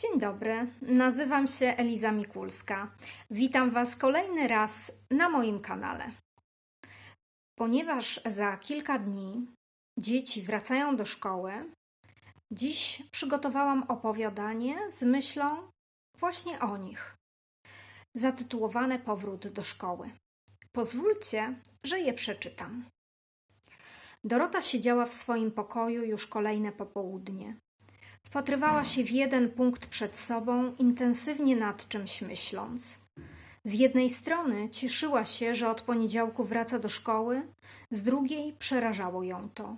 Dzień dobry, nazywam się Eliza Mikulska. Witam Was kolejny raz na moim kanale. Ponieważ za kilka dni dzieci wracają do szkoły, dziś przygotowałam opowiadanie z myślą właśnie o nich, zatytułowane Powrót do szkoły. Pozwólcie, że je przeczytam. Dorota siedziała w swoim pokoju już kolejne popołudnie. Wpatrywała się w jeden punkt przed sobą, intensywnie nad czymś myśląc. Z jednej strony cieszyła się, że od poniedziałku wraca do szkoły, z drugiej przerażało ją to.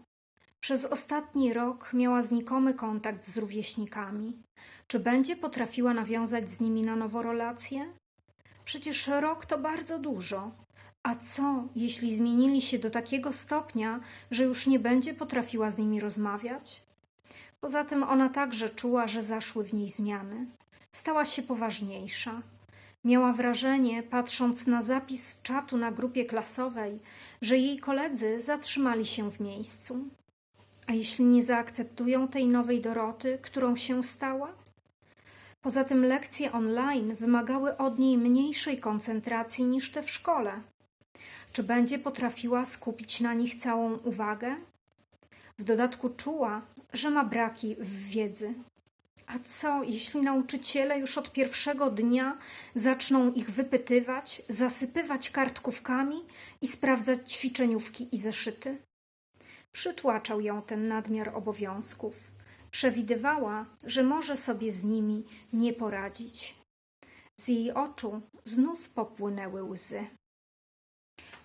Przez ostatni rok miała znikomy kontakt z rówieśnikami. Czy będzie potrafiła nawiązać z nimi na nowo relacje? Przecież rok to bardzo dużo. A co, jeśli zmienili się do takiego stopnia, że już nie będzie potrafiła z nimi rozmawiać? Poza tym ona także czuła, że zaszły w niej zmiany. Stała się poważniejsza. Miała wrażenie, patrząc na zapis czatu na grupie klasowej, że jej koledzy zatrzymali się w miejscu. A jeśli nie zaakceptują tej nowej Doroty, którą się stała? Poza tym lekcje online wymagały od niej mniejszej koncentracji niż te w szkole. Czy będzie potrafiła skupić na nich całą uwagę? W dodatku czuła, że ma braki w wiedzy. A co, jeśli nauczyciele już od pierwszego dnia zaczną ich wypytywać, zasypywać kartkówkami i sprawdzać ćwiczeniówki i zeszyty? Przytłaczał ją ten nadmiar obowiązków. Przewidywała, że może sobie z nimi nie poradzić. Z jej oczu znów popłynęły łzy.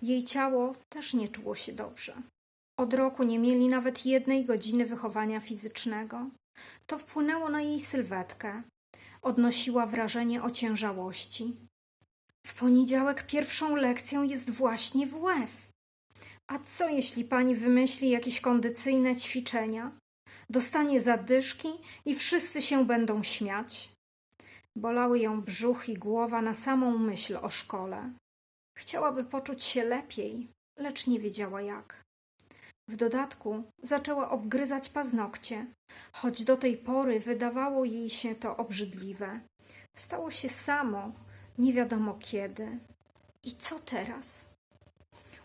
Jej ciało też nie czuło się dobrze. Od roku nie mieli nawet jednej godziny wychowania fizycznego. To wpłynęło na jej sylwetkę. Odnosiła wrażenie ociężałości. W poniedziałek pierwszą lekcją jest właśnie WF. A co jeśli pani wymyśli jakieś kondycyjne ćwiczenia? Dostanie zadyszki i wszyscy się będą śmiać. Bolały ją brzuch i głowa na samą myśl o szkole. Chciałaby poczuć się lepiej, lecz nie wiedziała jak. W dodatku zaczęła obgryzać paznokcie, choć do tej pory wydawało jej się to obrzydliwe. Stało się samo, nie wiadomo kiedy. I co teraz?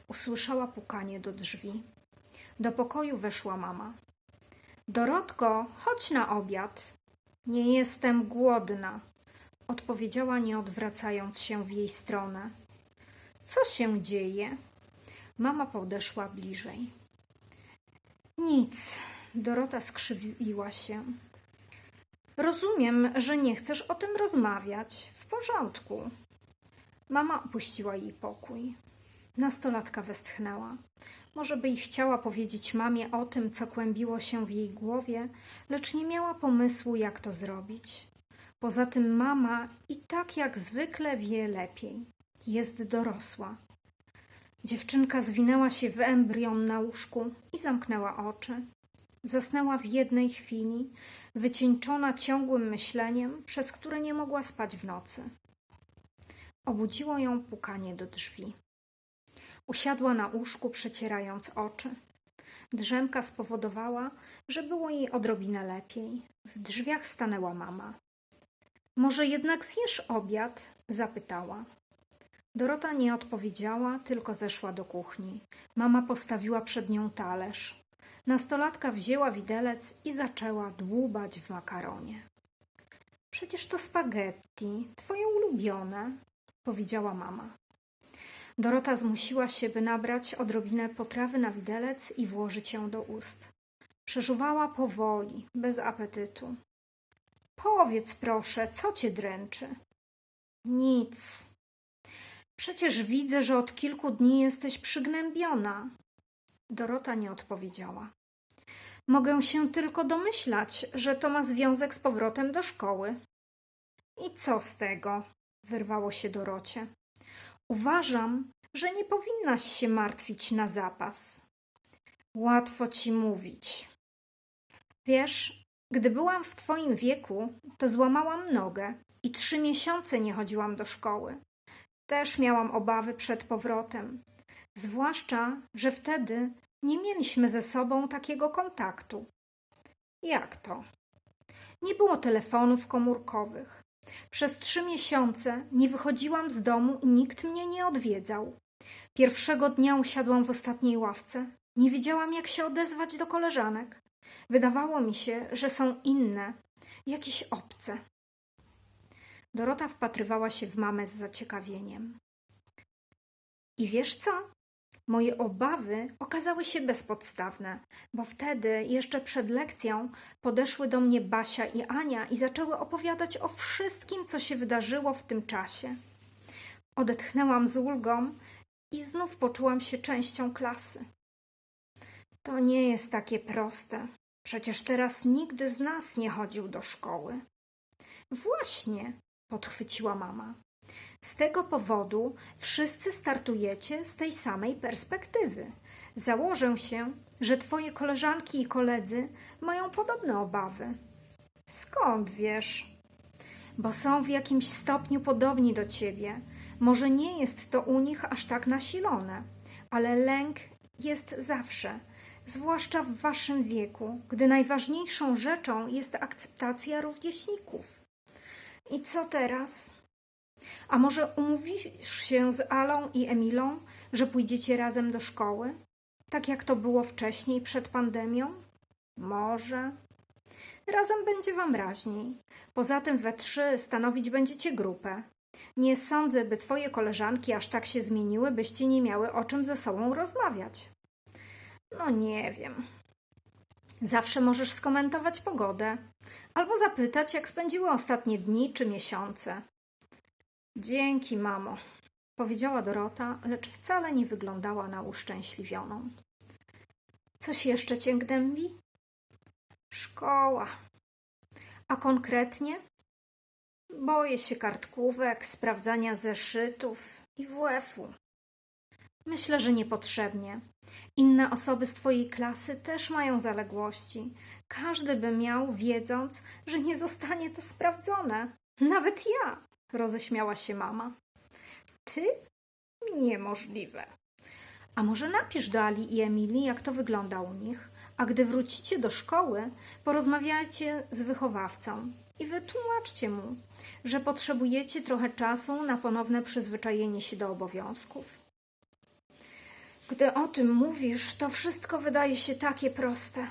Usłyszała pukanie do drzwi. Do pokoju weszła mama. Dorotko, chodź na obiad. Nie jestem głodna, odpowiedziała, nie odwracając się w jej stronę. Co się dzieje? Mama podeszła bliżej. Nic. Dorota skrzywiła się. Rozumiem, że nie chcesz o tym rozmawiać. W porządku. Mama opuściła jej pokój. Nastolatka westchnęła. Może by i chciała powiedzieć mamie o tym, co kłębiło się w jej głowie, lecz nie miała pomysłu, jak to zrobić. Poza tym mama i tak jak zwykle wie lepiej. Jest dorosła. Dziewczynka zwinęła się w embrion na łóżku i zamknęła oczy. Zasnęła w jednej chwili, wycieńczona ciągłym myśleniem, przez które nie mogła spać w nocy. Obudziło ją pukanie do drzwi. Usiadła na łóżku, przecierając oczy. Drzemka spowodowała, że było jej odrobinę lepiej. W drzwiach stanęła mama. Może jednak zjesz obiad? zapytała. Dorota nie odpowiedziała, tylko zeszła do kuchni. Mama postawiła przed nią talerz. Nastolatka wzięła widelec i zaczęła dłubać w makaronie. Przecież to spaghetti, twoje ulubione, powiedziała mama. Dorota zmusiła się, by nabrać odrobinę potrawy na widelec i włożyć ją do ust. Przeżuwała powoli, bez apetytu. Powiedz proszę, co cię dręczy? Nic, Przecież widzę, że od kilku dni jesteś przygnębiona. Dorota nie odpowiedziała. Mogę się tylko domyślać, że to ma związek z powrotem do szkoły. I co z tego? wyrwało się Dorocie. Uważam, że nie powinnaś się martwić na zapas. Łatwo ci mówić. Wiesz, gdy byłam w twoim wieku, to złamałam nogę i trzy miesiące nie chodziłam do szkoły. Też miałam obawy przed powrotem, zwłaszcza, że wtedy nie mieliśmy ze sobą takiego kontaktu. Jak to? Nie było telefonów komórkowych. Przez trzy miesiące nie wychodziłam z domu i nikt mnie nie odwiedzał. Pierwszego dnia usiadłam w ostatniej ławce. Nie wiedziałam, jak się odezwać do koleżanek. Wydawało mi się, że są inne, jakieś obce. Dorota wpatrywała się w mamę z zaciekawieniem. I wiesz co? Moje obawy okazały się bezpodstawne, bo wtedy, jeszcze przed lekcją, podeszły do mnie Basia i Ania i zaczęły opowiadać o wszystkim, co się wydarzyło w tym czasie. Odetchnęłam z ulgą i znów poczułam się częścią klasy. To nie jest takie proste. Przecież teraz nigdy z nas nie chodził do szkoły. Właśnie, podchwyciła mama. Z tego powodu wszyscy startujecie z tej samej perspektywy. Założę się, że twoje koleżanki i koledzy mają podobne obawy. Skąd wiesz? Bo są w jakimś stopniu podobni do ciebie. Może nie jest to u nich aż tak nasilone, ale lęk jest zawsze, zwłaszcza w waszym wieku, gdy najważniejszą rzeczą jest akceptacja rówieśników. I co teraz? A może umówisz się z Alą i Emilą, że pójdziecie razem do szkoły? Tak jak to było wcześniej, przed pandemią? Może. Razem będzie wam raźniej. Poza tym we trzy stanowić będziecie grupę. Nie sądzę, by twoje koleżanki aż tak się zmieniły, byście nie miały o czym ze sobą rozmawiać. No nie wiem. Zawsze możesz skomentować pogodę albo zapytać, jak spędziły ostatnie dni czy miesiące. Dzięki, mamo, powiedziała Dorota, lecz wcale nie wyglądała na uszczęśliwioną. Coś jeszcze cię gnębi? Szkoła. A konkretnie? Boję się kartkówek, sprawdzania zeszytów i WF-u. Myślę, że niepotrzebnie. Inne osoby z twojej klasy też mają zaległości. Każdy by miał, wiedząc, że nie zostanie to sprawdzone. Nawet ja, roześmiała się mama. Ty? Niemożliwe. A może napisz do Ali i Emilii, jak to wygląda u nich, a gdy wrócicie do szkoły, porozmawiajcie z wychowawcą i wytłumaczcie mu, że potrzebujecie trochę czasu na ponowne przyzwyczajenie się do obowiązków. Gdy o tym mówisz, to wszystko wydaje się takie proste.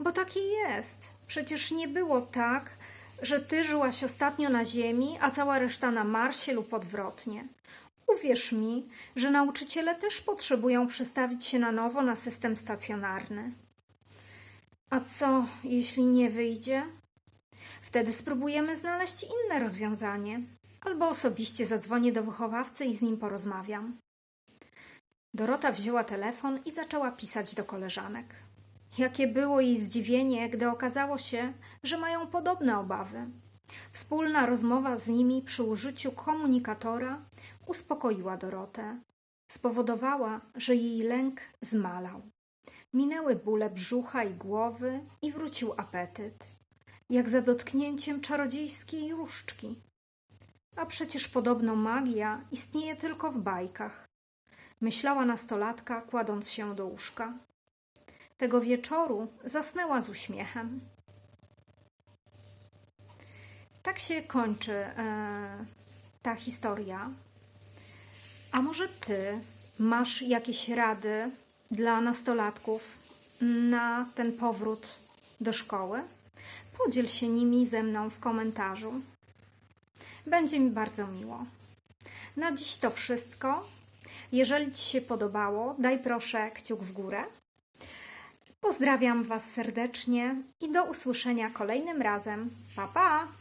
Bo takie jest. Przecież nie było tak, że ty żyłaś ostatnio na Ziemi, a cała reszta na Marsie lub odwrotnie. Uwierz mi, że nauczyciele też potrzebują przestawić się na nowo na system stacjonarny. A co, jeśli nie wyjdzie? Wtedy spróbujemy znaleźć inne rozwiązanie, albo osobiście zadzwonię do wychowawcy i z nim porozmawiam. Dorota wzięła telefon i zaczęła pisać do koleżanek. Jakie było jej zdziwienie, gdy okazało się, że mają podobne obawy. Wspólna rozmowa z nimi przy użyciu komunikatora uspokoiła Dorotę. Spowodowała, że jej lęk zmalał. Minęły bóle brzucha i głowy i wrócił apetyt, jak za dotknięciem czarodziejskiej różdżki. A przecież podobno magia istnieje tylko w bajkach. Myślała nastolatka, kładąc się do łóżka. Tego wieczoru zasnęła z uśmiechem. Tak się kończy e, ta historia. A może ty masz jakieś rady dla nastolatków na ten powrót do szkoły? Podziel się nimi ze mną w komentarzu. Będzie mi bardzo miło. Na dziś to wszystko. Jeżeli Ci się podobało, daj proszę kciuk w górę. Pozdrawiam Was serdecznie i do usłyszenia kolejnym razem. Pa pa!